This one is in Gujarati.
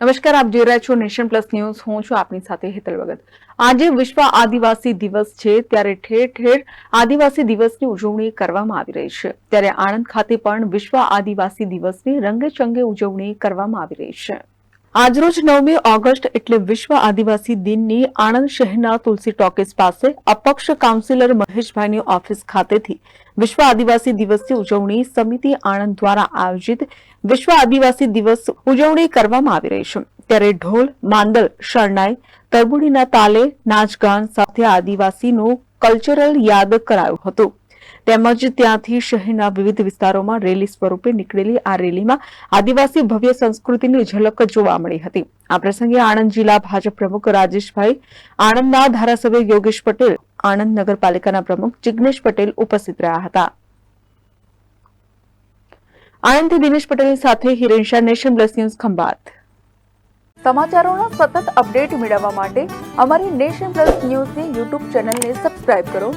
નમસ્કાર, આપ જોઈ રહ્યા છો નેશન પ્લસ ન્યૂઝ. હું છું આપની સાથે હેતલ ભગત. આજે વિશ્વ આદિવાસી દિવસ છે, ત્યારે ઠેર ઠેર આદિવાસી દિવસની ઉજવણી કરવામાં આવી રહી છે. ત્યારે આણંદ ખાતે પણ વિશ્વ આદિવાસી દિવસની રંગેચંગે ઉજવણી કરવામાં આવી રહી છે. આજરોજ નવમી ઓગસ્ટ એટલે વિશ્વ આદિવાસી દિનની આણંદ શહેરના તુલસી ટોકીસ પાસે અપક્ષ કાઉન્સિલર મહેશભાઈની ઓફિસ ખાતેથી વિશ્વ આદિવાસી દિવસની ઉજવણી સમિતિ આણંદ દ્વારા આયોજિત વિશ્વ આદિવાસી દિવસ ઉજવણી કરવામાં આવી રહી છે. ત્યારે ઢોલ, માંદલ, શરણાઈ, તરબુડીના તાલે, નાચગાન સાથે આદિવાસીનું કલ્ચરલ યાદ કરાયું હતું. તેમજ ત્યાંથી શહેરના વિવિધ વિસ્તારોમાં રેલી સ્વરૂપે નીકળેલી આ રેલીમાં આદિવાસી ભવ્ય સંસ્કૃતિની ઝલક જોવા મળી હતી. આ પ્રસંગે આણંદ જિલ્લા ભાજપ પ્રમુખ રાજેશભાઈ, આણંદના ધારાસભ્ય યોગેશ પટેલ, આણંદ નગરપાલિકાના પ્રમુખ જિગ્નેશ પટેલ ઉપસ્થિત રહ્યા હતા. આણંદથી દિનેશ પટેલની સાથે Hiren Nation Plus News Khambhat. સમાચારોના સતત અપડેટ મેળવવા માટે અમારી નેશન પ્લસ ન્યૂઝની યુટ્યુબ ચેનલને સબસ્ક્રાઇબ કરો.